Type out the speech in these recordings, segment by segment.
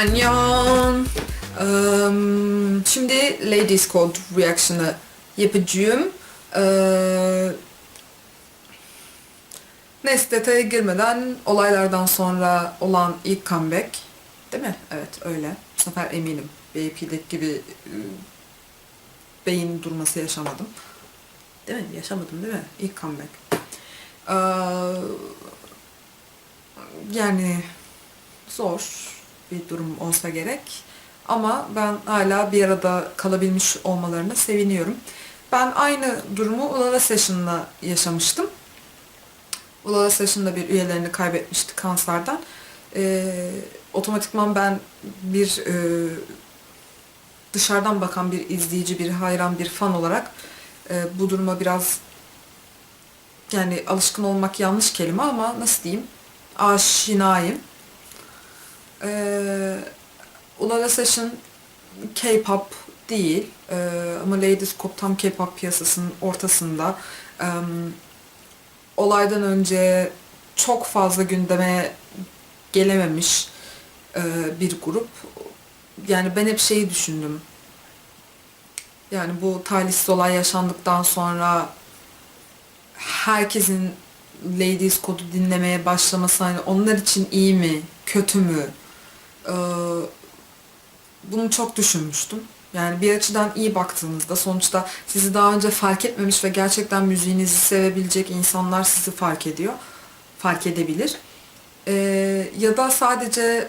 Annyeong. Eee, şimdi Ladies Code reaction'ı yapacağım. Eee neyse detaya girmeden olaylardan sonra olan ilk comeback. Değil mi? Evet öyle. Bu sefer eminim. BAP'deki gibi e, beyin durması yaşamadım. Değil mi? Yaşamadım değil mi? İlk comeback. Eee, yani zor bir durum olsa gerek. Ama ben hala bir arada kalabilmiş olmalarına seviniyorum. Ben aynı durumu Ulala Session'la yaşamıştım. Ulala Session'da bir üyelerini kaybetmişti kanserden. Ee, otomatikman ben bir e, dışarıdan bakan bir izleyici, bir hayran, bir fan olarak e, bu duruma biraz yani alışkın olmak yanlış kelime ama nasıl diyeyim aşinayım. Ee, Ulala Session K-pop değil ee, ama Ladies Cop tam K-pop piyasasının ortasında. Ee, olaydan önce çok fazla gündeme gelememiş e, bir grup. Yani ben hep şeyi düşündüm. Yani bu talihsiz olay yaşandıktan sonra herkesin Ladies Code'u dinlemeye başlaması hani onlar için iyi mi, kötü mü? Ee, bunu çok düşünmüştüm. Yani bir açıdan iyi baktığınızda sonuçta sizi daha önce fark etmemiş ve gerçekten müziğinizi sevebilecek insanlar sizi fark ediyor. Fark edebilir. Ee, ya da sadece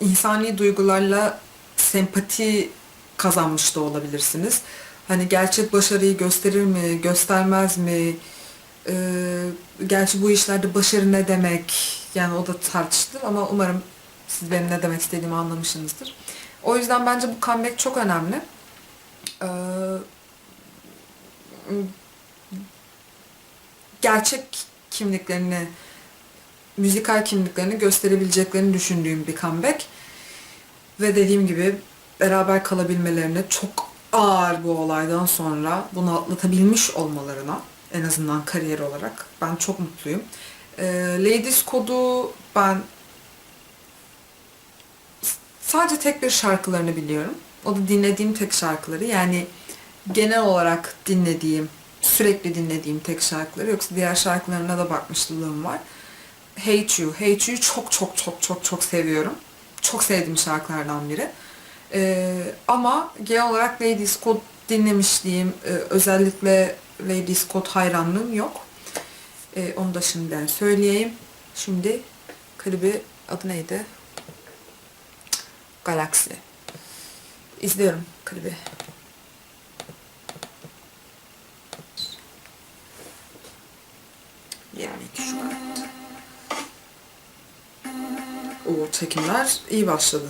insani duygularla sempati kazanmış da olabilirsiniz. Hani gerçek başarıyı gösterir mi, göstermez mi? Ee, gerçi bu işlerde başarı ne demek? Yani o da tartışılır ama umarım siz benim ne demek istediğimi anlamışsınızdır. O yüzden bence bu comeback çok önemli. Ee, gerçek kimliklerini, müzikal kimliklerini gösterebileceklerini düşündüğüm bir comeback. Ve dediğim gibi beraber kalabilmelerine çok ağır bu olaydan sonra bunu atlatabilmiş olmalarına en azından kariyer olarak ben çok mutluyum. Ee, Ladies Code'u ben sadece tek bir şarkılarını biliyorum. O da dinlediğim tek şarkıları. Yani genel olarak dinlediğim, sürekli dinlediğim tek şarkıları. Yoksa diğer şarkılarına da bakmışlığım var. Hate You. Hate You'yu çok çok çok çok çok seviyorum. Çok sevdiğim şarkılardan biri. Ee, ama genel olarak Ladies Code dinlemişliğim, e, özellikle Ladies Code hayranlığım yok. Ee, onu da şimdiden söyleyeyim. Şimdi klibi adı neydi? Galaxy. İzliyorum klibi. O çekimler iyi başladı.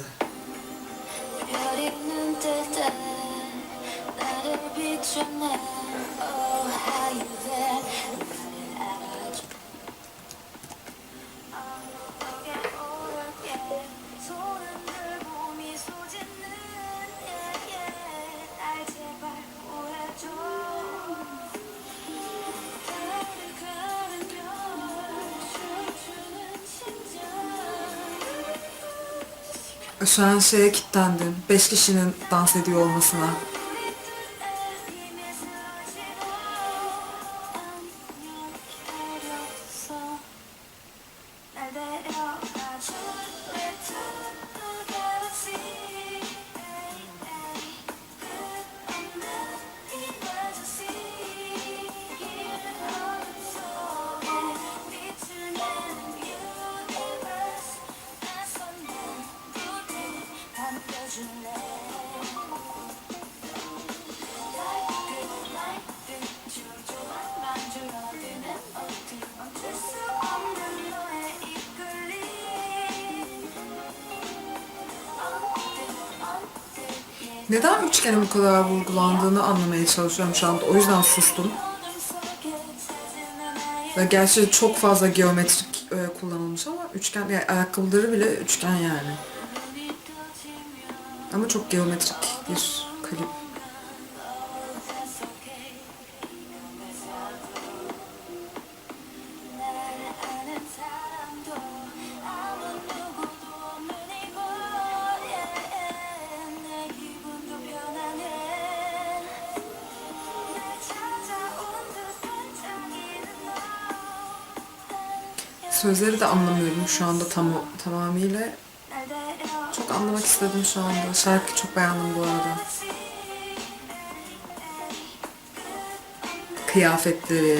Şu an şeye kilitlendim. Beş kişinin dans ediyor olmasına. Neden üçgene bu kadar vurgulandığını anlamaya çalışıyorum şu anda. O yüzden sustum. Ve gerçi çok fazla geometrik e, kullanılmış ama üçgen, yani ayakkabıları bile üçgen yani. Ama çok geometrik bir klip. Sözleri de anlamıyorum şu anda tam tamamıyla. Çok anlamak istedim şu anda. Şarkı çok beğendim bu arada. Kıyafetleri,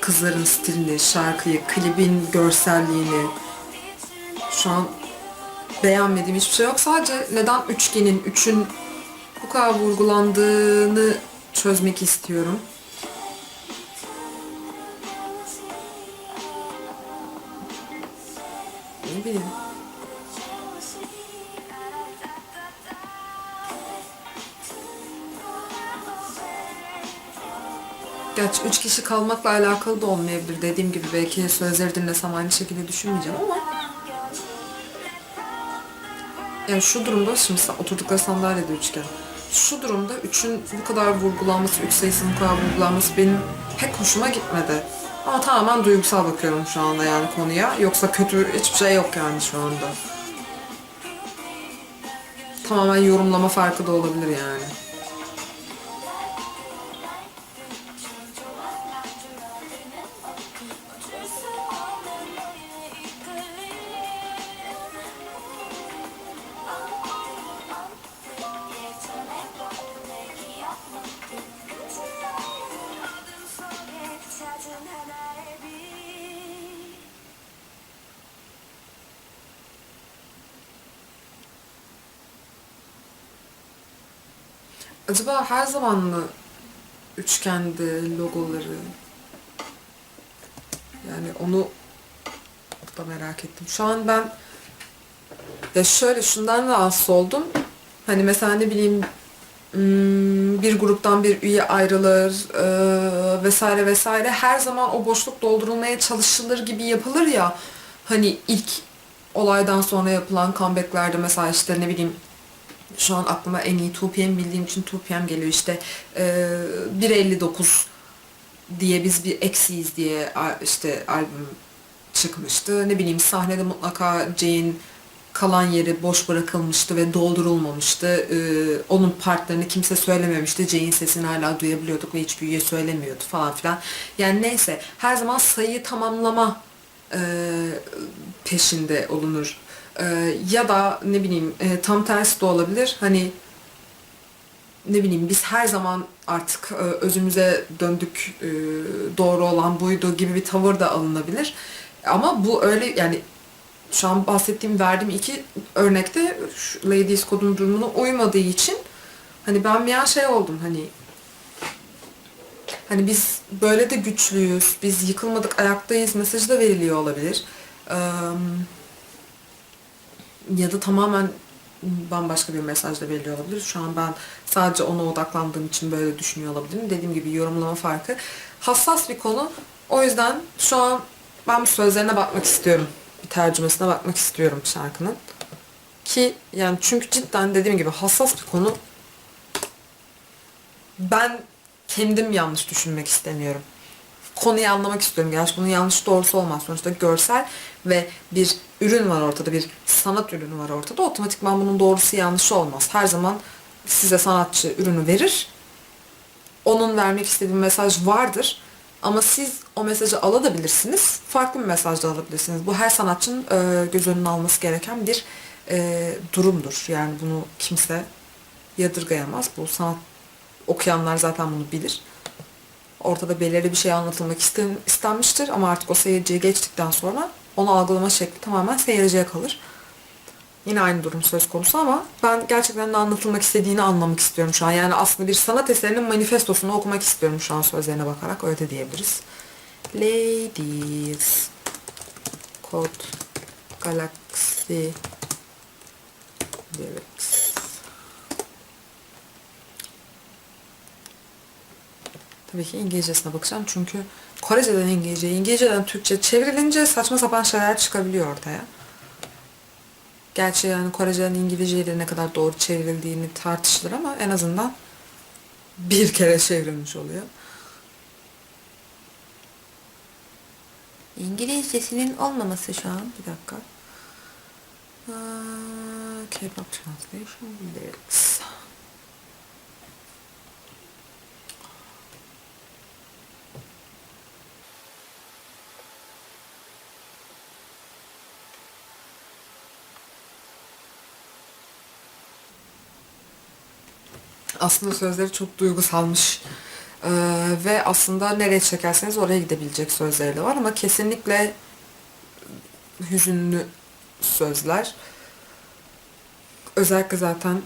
kızların stilini, şarkıyı, klibin görselliğini. Şu an beğenmediğim hiçbir şey yok. Sadece neden üçgenin, üçün bu kadar vurgulandığını çözmek istiyorum. Gerçi üç kişi kalmakla alakalı da olmayabilir. Dediğim gibi belki sözleri dinlesem aynı şekilde düşünmeyeceğim ama yani şu durumda şimdi oturdukları sandalyede üçgen. Şu durumda üçün bu kadar vurgulanması, üç sayısının bu kadar vurgulanması benim pek hoşuma gitmedi. Ama tamamen duygusal bakıyorum şu anda yani konuya. Yoksa kötü hiçbir şey yok yani şu anda. Tamamen yorumlama farkı da olabilir yani. Acaba her zaman mı üçgende logoları? Yani onu da merak ettim. Şu an ben ya şöyle şundan rahatsız oldum. Hani mesela ne bileyim hmm, bir gruptan bir üye ayrılır eee, vesaire vesaire. Her zaman o boşluk doldurulmaya çalışılır gibi yapılır ya. Hani ilk olaydan sonra yapılan comeback'lerde mesela işte ne bileyim şu an aklıma en iyi 2PM bildiğim için 2PM geliyor işte e, 1.59 diye biz bir eksiyiz diye işte albüm çıkmıştı. Ne bileyim sahnede mutlaka Jay'in kalan yeri boş bırakılmıştı ve doldurulmamıştı. E, onun partlarını kimse söylememişti. Jay'in sesini hala duyabiliyorduk ve hiçbir üye söylemiyordu falan filan. Yani neyse her zaman sayıyı tamamlama e, peşinde olunur. E, ya da ne bileyim e, tam tersi de olabilir. Hani ne bileyim biz her zaman artık e, özümüze döndük e, doğru olan buydu gibi bir tavır da alınabilir. Ama bu öyle yani şu an bahsettiğim verdiğim iki örnekte Ladies Code'un durumuna uymadığı için hani ben bir an şey oldum hani hani biz böyle de güçlüyüz, biz yıkılmadık ayaktayız mesajı da veriliyor olabilir. Eee ya da tamamen bambaşka bir mesaj da veriliyor olabilir. Şu an ben sadece ona odaklandığım için böyle düşünüyor olabilirim. Dediğim gibi yorumlama farkı. Hassas bir konu. O yüzden şu an ben sözlerine bakmak istiyorum. Bir tercümesine bakmak istiyorum şarkının. Ki yani çünkü cidden dediğim gibi hassas bir konu. Ben kendim yanlış düşünmek istemiyorum konuyu anlamak istiyorum. Gerçi bunun yanlış doğrusu olmaz. Sonuçta görsel ve bir ürün var ortada, bir sanat ürünü var ortada. Otomatikman bunun doğrusu yanlışı olmaz. Her zaman size sanatçı ürünü verir. Onun vermek istediği mesaj vardır. Ama siz o mesajı alabilirsiniz. Farklı bir mesaj da alabilirsiniz. Bu her sanatçının e, göz önüne alması gereken bir e, durumdur. Yani bunu kimse yadırgayamaz. Bu sanat okuyanlar zaten bunu bilir ortada belirli bir şey anlatılmak isten- istenmiştir ama artık o seyirciye geçtikten sonra onu algılama şekli tamamen seyirciye kalır. Yine aynı durum söz konusu ama ben gerçekten ne anlatılmak istediğini anlamak istiyorum şu an. Yani aslında bir sanat eserinin manifestosunu okumak istiyorum şu an sözlerine bakarak. Öyle de diyebiliriz. Ladies Code Galaxy Lyrics Tabii ki İngilizcesine bakacağım çünkü Koreceden İngilizce, İngilizceden Türkçe çevrilince saçma sapan şeyler çıkabiliyor ortaya. Gerçi yani Koreceden İngilizce'ye de ne kadar doğru çevrildiğini tartışılır ama en azından bir kere çevrilmiş oluyor. İngilizcesinin olmaması şu an. Bir dakika. K-pop translation lyrics. Aslında sözleri çok duygusalmış. Ee, ve aslında nereye çekerseniz oraya gidebilecek sözleri de var ama kesinlikle hüzünlü sözler. Özellikle zaten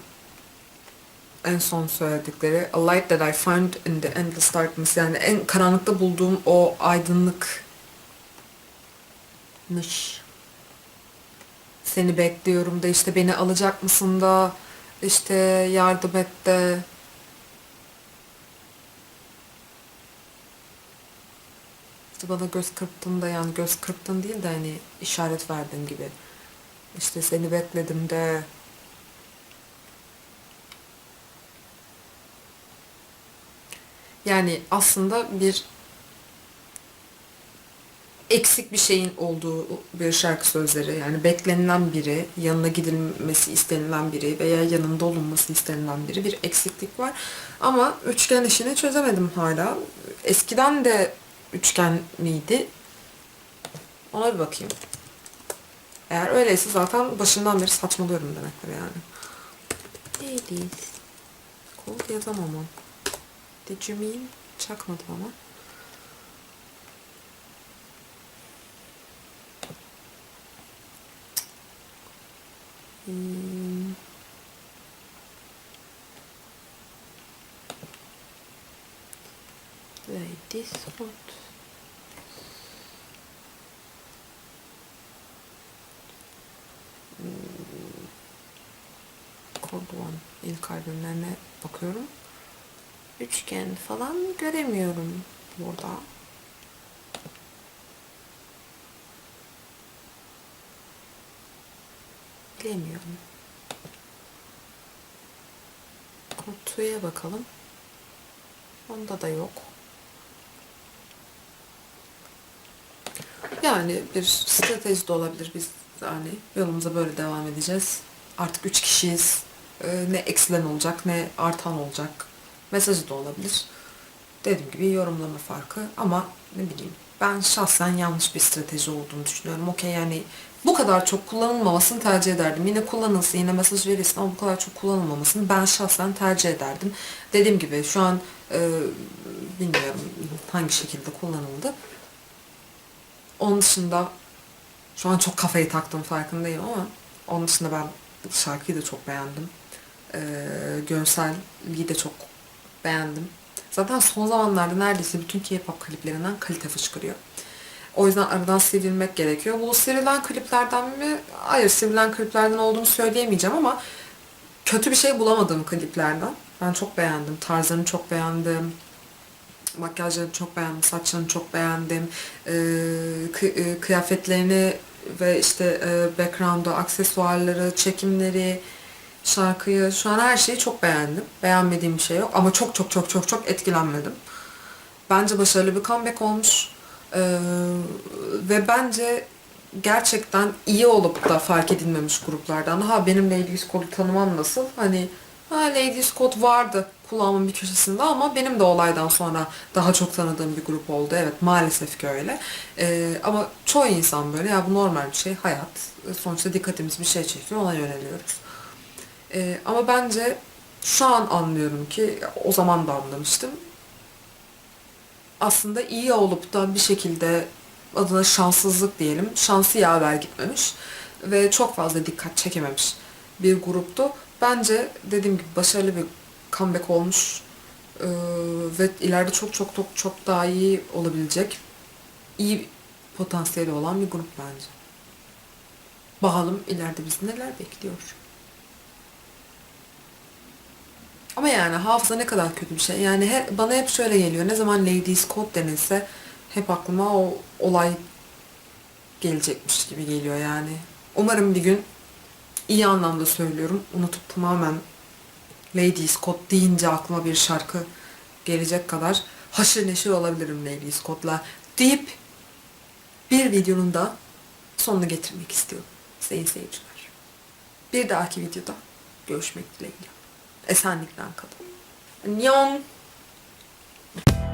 en son söyledikleri A light that I find in the endless darkness yani en karanlıkta bulduğum o aydınlıkmış. Seni bekliyorum da işte beni alacak mısın da işte yardım et de işte bana göz kırptın da yani göz kırptın değil de hani işaret verdin gibi. İşte seni bekledim de Yani aslında bir eksik bir şeyin olduğu bir şarkı sözleri. Yani beklenilen biri, yanına gidilmesi istenilen biri veya yanında olunması istenilen biri bir eksiklik var. Ama üçgen işini çözemedim hala. Eskiden de üçgen miydi? Ona bir bakayım. Eğer öyleyse zaten başından beri saçmalıyorum demektir yani. Ladies. Kol yazamam. Did you mean? Çakmadım ama. Hmm. Ladies foot. Hmm. Kod one. İlk albümlerine bakıyorum üçgen falan göremiyorum burada. Bilemiyorum. Kutuya bakalım. Onda da yok. Yani bir strateji de olabilir. Biz yani yolumuza böyle devam edeceğiz. Artık üç kişiyiz. Ee, ne eksilen olacak ne artan olacak mesajı da olabilir. Dediğim gibi yorumlama farkı ama ne bileyim ben şahsen yanlış bir strateji olduğunu düşünüyorum. Okey yani bu kadar çok kullanılmamasını tercih ederdim. Yine kullanılsın, yine mesaj verilsin ama bu kadar çok kullanılmamasını ben şahsen tercih ederdim. Dediğim gibi şu an e, bilmiyorum hangi şekilde kullanıldı. Onun dışında şu an çok kafayı taktım farkındayım ama onun dışında ben şarkıyı da çok beğendim. E, görselliği de çok beğendim. Zaten son zamanlarda neredeyse bütün K-pop kliplerinden kalite fışkırıyor. O yüzden aradan sivrilmek gerekiyor. Bu sivrilen kliplerden mi? Hayır sivrilen kliplerden olduğunu söyleyemeyeceğim ama kötü bir şey bulamadığım kliplerden. Ben çok beğendim. Tarzlarını çok beğendim. Makyajlarını çok beğendim. Saçlarını çok beğendim. Ee, e, kıyafetlerini ve işte e, background'u, aksesuarları, çekimleri, şarkıyı, şu an her şeyi çok beğendim. Beğenmediğim bir şey yok ama çok çok çok çok çok etkilenmedim. Bence başarılı bir comeback olmuş. Ee, ve bence gerçekten iyi olup da fark edilmemiş gruplardan. Ha benim Lady Scott'u tanımam nasıl? Hani ha Lady Scott vardı kulağımın bir köşesinde ama benim de olaydan sonra daha çok tanıdığım bir grup oldu. Evet maalesef ki öyle. Ee, ama çoğu insan böyle ya bu normal bir şey hayat. Sonuçta dikkatimiz bir şey çekiyor ona yöneliyoruz. Ee, ama bence şu an anlıyorum ki o zaman da anlamıştım. Aslında iyi olup da bir şekilde adına şanssızlık diyelim. Şansı yaver gitmemiş ve çok fazla dikkat çekememiş bir gruptu. Bence dediğim gibi başarılı bir comeback olmuş Ee, ve ileride çok çok çok çok daha iyi olabilecek iyi potansiyeli olan bir grup bence. Bakalım ileride bizi neler bekliyor. Ama yani hafıza ne kadar kötü bir şey. Yani he- bana hep şöyle geliyor. Ne zaman Ladies Code denilse hep aklıma o olay gelecekmiş gibi geliyor yani. Umarım bir gün iyi anlamda söylüyorum. Unutup tamamen Ladies Code deyince aklıma bir şarkı gelecek kadar haşır neşir olabilirim Ladies Code'la deyip bir videonun da sonunu getirmek istiyorum sayın seyirciler. Bir dahaki videoda görüşmek dileğiyle. Esenlikten kalın. Annyeong.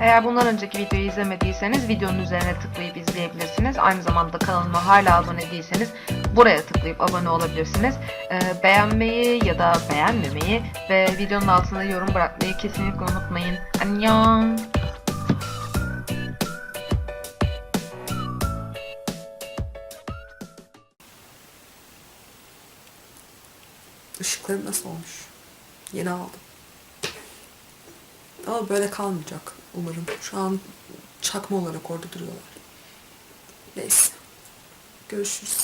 Eğer bundan önceki videoyu izlemediyseniz videonun üzerine tıklayıp izleyebilirsiniz. Aynı zamanda kanalıma hala abone değilseniz buraya tıklayıp abone olabilirsiniz. Ee, beğenmeyi ya da beğenmemeyi ve videonun altına yorum bırakmayı kesinlikle unutmayın. Annyeong! Işıkları nasıl olmuş? Yeni aldım. Ama böyle kalmayacak umarım. Şu an çakma olarak orada duruyorlar. Neyse. Görüşürüz.